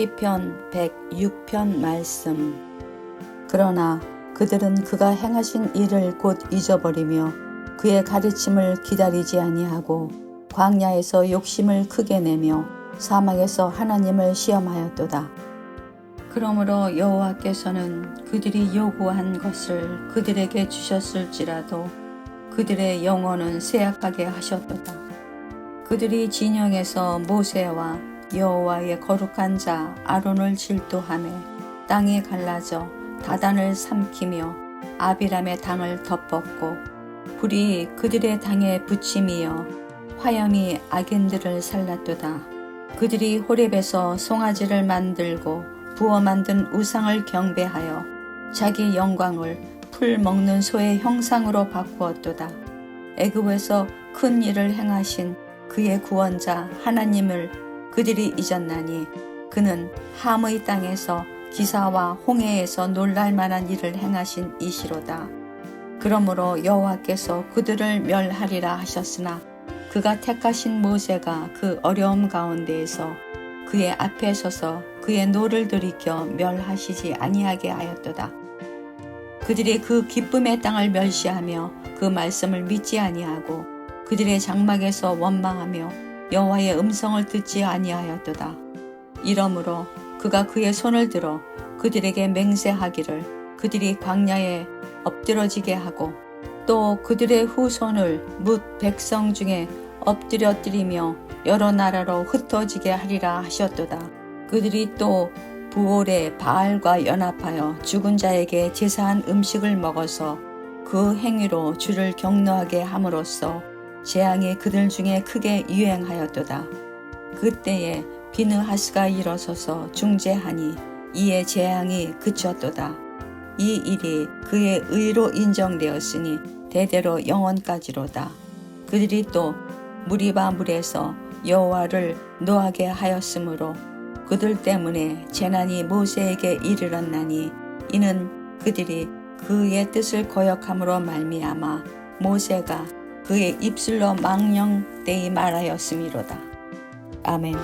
시편 106편 말씀 그러나 그들은 그가 행하신 일을 곧 잊어버리며 그의 가르침을 기다리지 아니하고 광야에서 욕심을 크게 내며 사막에서 하나님을 시험하였도다. 그러므로 여호와께서는 그들이 요구한 것을 그들에게 주셨을지라도 그들의 영혼은 쇠약하게 하셨도다. 그들이 진영에서 모세와 여호와의 거룩한 자 아론을 질투하며 땅이 갈라져 다단을 삼키며 아비람의 당을 덮었고 불이 그들의 당에 부침이여 화염이 악인들을 살랐도다. 그들이 호렙에서 송아지를 만들고 부어 만든 우상을 경배하여 자기 영광을 풀 먹는 소의 형상으로 바꾸었도다. 애굽에서 큰 일을 행하신 그의 구원자 하나님을 그들이 잊었나니 그는 함의 땅에서 기사와 홍해에서 놀랄 만한 일을 행하신 이시로다. 그러므로 여호와께서 그들을 멸하리라 하셨으나 그가 택하신 모세가 그 어려움 가운데에서 그의 앞에 서서 그의 노를 들이켜 멸하시지 아니하게 하였도다. 그들이 그 기쁨의 땅을 멸시하며 그 말씀을 믿지 아니하고 그들의 장막에서 원망하며 여호와의 음성을 듣지 아니하였도다. 이러므로 그가 그의 손을 들어 그들에게 맹세하기를 그들이 광야에 엎드러지게 하고 또 그들의 후손을 뭇 백성 중에 엎드려뜨리며 여러 나라로 흩어지게 하리라 하셨도다. 그들이 또 부올의 바알과 연합하여 죽은 자에게 제사한 음식을 먹어서 그 행위로 주를 경노하게 함으로써 재앙이 그들 중에 크게 유행하였도다. 그때에 비느하스가 일어서서 중재하니 이에 재앙이 그쳤도다. 이 일이 그의 의로 인정되었으니 대대로 영원까지로다. 그들이 또 무리바 물에서 여호와를 노하게 하였으므로 그들 때문에 재난이 모세에게 이르렀나니 이는 그들이 그의 뜻을 거역함으로 말미암아 모세가 그의 입술로 망령되이 말하였음이로다. 아멘.